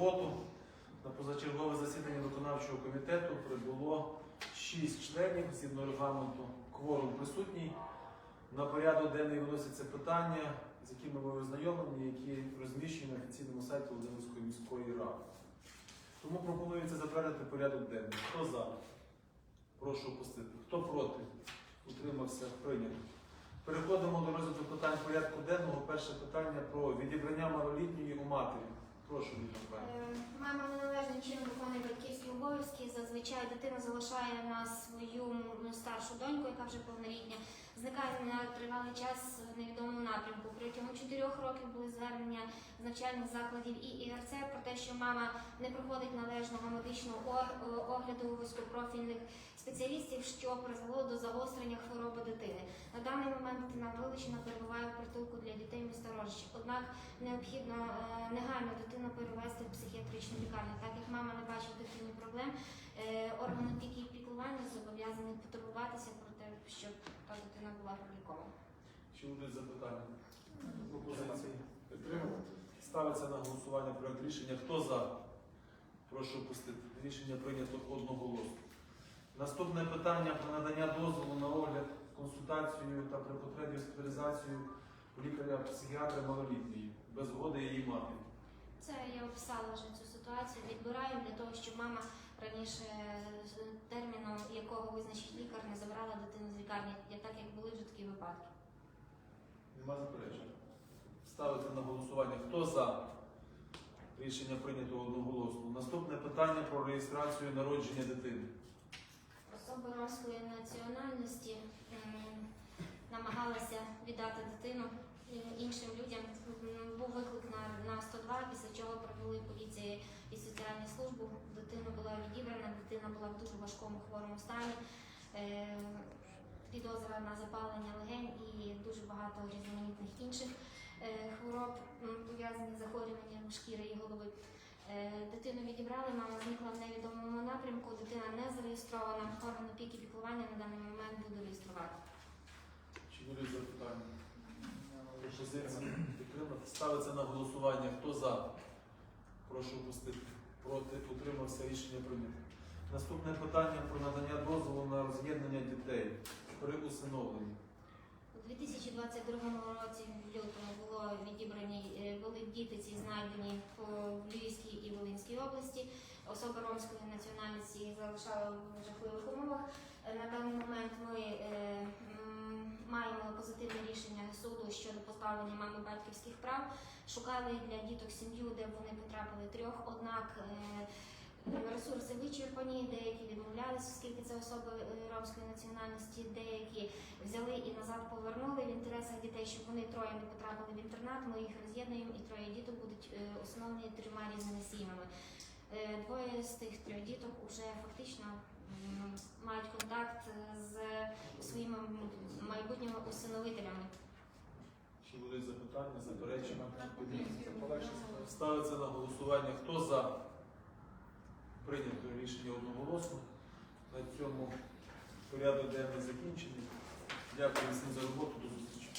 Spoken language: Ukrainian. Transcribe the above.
суботу на позачергове засідання виконавчого комітету прибуло 6 членів згідно регламенту. Кворум присутній. На порядок денний виносяться питання, з якими ви ознайомлені, які розміщені на офіційному сайті Володимирської міської ради. Тому пропонується затвердити порядок денний. Хто за? Прошу опустити. Хто проти? Утримався прийнято. Переходимо до розгляду питань порядку денного. Перше питання про відібрання малолітньої у матері. Прошу, Павлович. Е, Мама неналежним чином виконує батьківські обов'язки. Зазвичай дитина залишає на свою м, старшу доньку, яка вже повнолітня. Зникає на тривалий час в невідомому напрямку. Протягом чотирьох років були звернення з навчальних закладів і ІРЦ про те, що мама не проходить належного медичного е, огляду вузькопрофільних спеціалістів, що призвело до загострення хвороби дитини. На даний момент дитина вилучена перебуває в притулку для дітей міста Рожищ. Однак необхідно е, негайно дитину перевести в психіатричну лікарню, так як мама не бачить дитині проблем. е, Орган опіки і піклування зобов'язаний потурбуватися про те, щоб та дитина була пролікована. Чи будуть запитання? Пропозиції? Підтримувати? Ставиться на голосування проект рішення. Хто за? Прошу опустити. Рішення прийнято одноголосно. Наступне питання про надання дозволу на огляд, консультацію та при потребі госпіталізацію лікаря-психіатра малолітньої без згоди її матері. Це я описала вже цю ситуацію. Відбираємо для того, щоб мама раніше з терміном, якого визначить лікар, не забрала дитину з лікарні, так як були вже такі випадки. Нема заперечень. Ставити на голосування. Хто за? Рішення прийнято одноголосно. Наступне питання про реєстрацію народження дитини. Особа ромської національності намагалася віддати дитину е, іншим людям. Був виклик на, на 102, після чого прибули поліція і соціальну службу. Дитина була відібрана, дитина була в дуже важкому хворому стані. Е, Підозра на запалення легень і дуже багато різноманітних інших е, хвороб, пов'язаних з захворюванням шкіри і голови. Е, Дитину відібрали, мама зникла в невідомому напрямку, дитина не зареєстрована, орган опіки піклування на даний момент буде реєструвати. Чи будуть запитання? Ставиться на голосування. Хто за? Прошу опустити. Проти утримався рішення прийнято. Наступне питання про надання дозволу на роз'єднання дітей при усиновленні. У 2022 році в лютому було відібрані е, були діти ці знайдені в Львівській і Волинській області. Особи ромської національності залишали в жахливих умовах. Е, На даний момент ми рішення суду щодо позбавлення мами батьківських прав. Шукали для діток сім'ю, де вони потрапили трьох. Однак е, ресурси вичерпані, деякі відмовлялися, оскільки це особи е, ромської національності, деякі взяли і назад повернули в інтересах дітей, щоб вони троє не потрапили в інтернат. Ми їх роз'єднуємо і троє діток будуть е, основні трьома різними сім'ями. Е, Двоє з тих трьох діток вже фактично мають контакт з своїми майбутніми усиновителями. Чи будуть запитання, заперечення? Ставиться на голосування. Хто за? Прийнято рішення одноголосно. На цьому порядок денний закінчений. Дякую всім за роботу. До зустрічі.